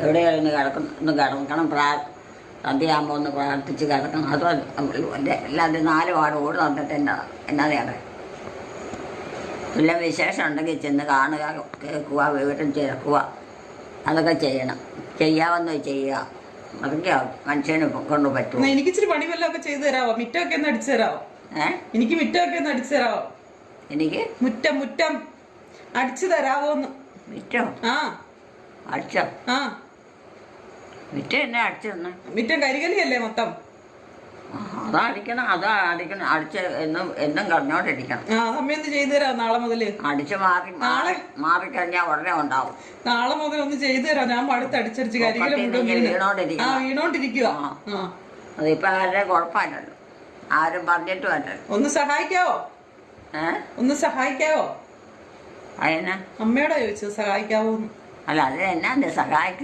എവിടെയായിരുന്നു കിടക്കണം ഒന്ന് കിടക്കണം? പ്രാ സന്ധ്യയാകുമ്പോൾ ഒന്ന് പ്രാർത്ഥിച്ച് കിടക്കണം. അതും എല്ലാവരും നാല് പാട് ഓടി തന്നിട്ട് എന്നാ എന്നാതെയാണ് വല്ല വിശേഷം ഉണ്ടെങ്കിൽ ചെന്ന് കാണുക കേൾക്കുക വിവരം ചേർക്കുക. അതൊക്കെ ചെയ്യണം. ചെയ്യാമെന്ന് ചെയ്യുക. അതൊക്കെ മനുഷ്യന് കൊണ്ട് പറ്റും. എനിക്ക് ഇച്ചിരി പണി വല്ലതൊക്കെ ചെയ്തു തരാവോ? മിറ്റമൊക്കെ ഒന്ന് അടിച്ചു തരാവോ? ഏഹ് എനിക്ക് മുറ്റമൊക്കെ ഒന്ന് അടിച്ചു തരാവോ? എനിക്ക്? മുറ്റം മുറ്റം അടിച്ചു തരാവോന്ന്. വിറ്റോ ആ. അടിച്ചോ? ആ. വിറ്റ എന്നെ അടിച്ചെന്ന് മിറ്റം കരികലിയല്ലേ മൊത്തം? അതാ അടിക്കണം അതാ അടിക്കണം. അടിച്ച് എന്നും എന്നും കടഞ്ഞോണ്ടിരിക്കണം ആ ഒന്ന് ചെയ്തു തരാം നാളെ മുതൽ? അടിച്ച് മാറി നാളെ? മാറിക്കഴിഞ്ഞാൽ ഉടനെ ഉണ്ടാവും. നാളെ മുതൽ ഒന്ന് ചെയ്തു തരാം. ഞാൻ മടുത്ത് അടിച്ചടിച്ച് കരികല പൊക്കത്തിൽ മുഴുവൻ ഇങ്ങനെ വീണ്. ആ വീണോണ്ടിരിക്കുക അതിപ്പോൾ ആരുടെ കുഴപ്പമില്ലല്ലോ. ആരും പറഞ്ഞിട്ടും അല്ലല്ലോ ഒന്ന് സഹായിക്കാവോ? ഏ? ഒന്ന് സഹായിക്കാവോ? അതിന് അമ്മയോടാ ചോദിച്ചത് സഹായിക്കാവോ അല്ല അത് എന്നാ സഹായിക്കും